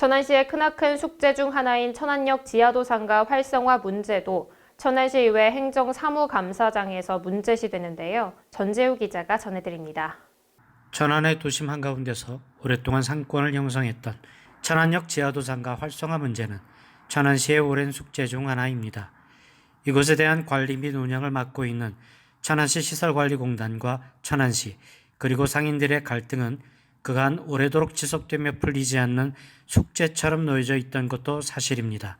천안시의 크나큰 숙제 중 하나인 천안역 지하도상가 활성화 문제도 천안시 의회 행정사무감사장에서 문제시되는데요. 전재우 기자가 전해드립니다. 천안의 도심 한가운데서 오랫동안 상권을 형성했던 천안역 지하도상가 활성화 문제는 천안시의 오랜 숙제 중 하나입니다. 이곳에 대한 관리 및 운영을 맡고 있는 천안시 시설관리공단과 천안시 그리고 상인들의 갈등은 그간 오래도록 지속되며 풀리지 않는 숙제처럼 놓여져 있던 것도 사실입니다.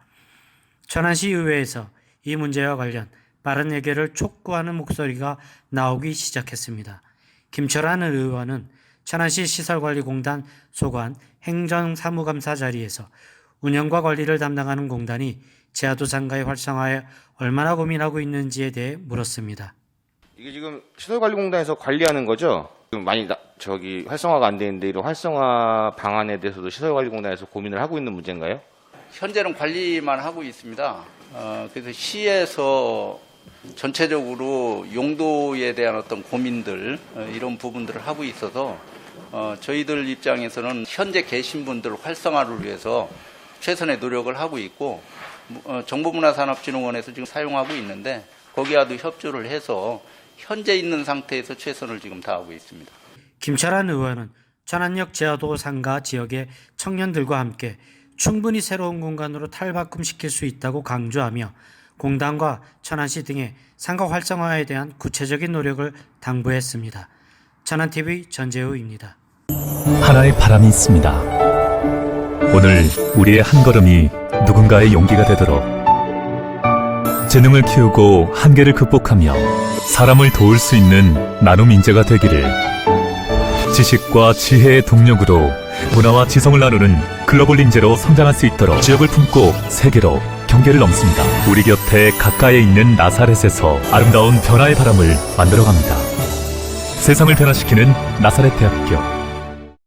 천안시 의회에서 이 문제와 관련 빠른 해결을 촉구하는 목소리가 나오기 시작했습니다. 김철환 의원은 천안시 시설관리공단 소관 행정사무감사 자리에서 운영과 관리를 담당하는 공단이 지하도상가의 활성화에 얼마나 고민하고 있는지에 대해 물었습니다. 이게 지금 시설관리공단에서 관리하는 거죠? 많이 나- 저기 활성화가 안 되는데 이런 활성화 방안에 대해서도 시설관리공단에서 고민을 하고 있는 문제인가요? 현재는 관리만 하고 있습니다. 어, 그래서 시에서 전체적으로 용도에 대한 어떤 고민들 어, 이런 부분들을 하고 있어서 어, 저희들 입장에서는 현재 계신 분들 활성화를 위해서 최선의 노력을 하고 있고 어, 정보문화산업진흥원에서 지금 사용하고 있는데 거기와도 협조를 해서 현재 있는 상태에서 최선을 지금 다하고 있습니다. 김철환 의원은 천안역 지하도 상가 지역의 청년들과 함께 충분히 새로운 공간으로 탈바꿈시킬 수 있다고 강조하며 공단과 천안시 등의 상가 활성화에 대한 구체적인 노력을 당부했습니다. 천안TV 전재우입니다. 하나의 바람이 있습니다. 오늘 우리의 한 걸음이 누군가의 용기가 되도록 재능을 키우고 한계를 극복하며 사람을 도울 수 있는 나눔 인재가 되기를 지식과 지혜의 동력으로 문화와 지성을 나누는 글로벌 인재로 성장할 수 있도록 지역을 품고 세계로 경계를 넘습니다. 우리 곁에 가까이에 있는 나사렛에서 아름다운 변화의 바람을 만들어갑니다. 세상을 변화시키는 나사렛 대학교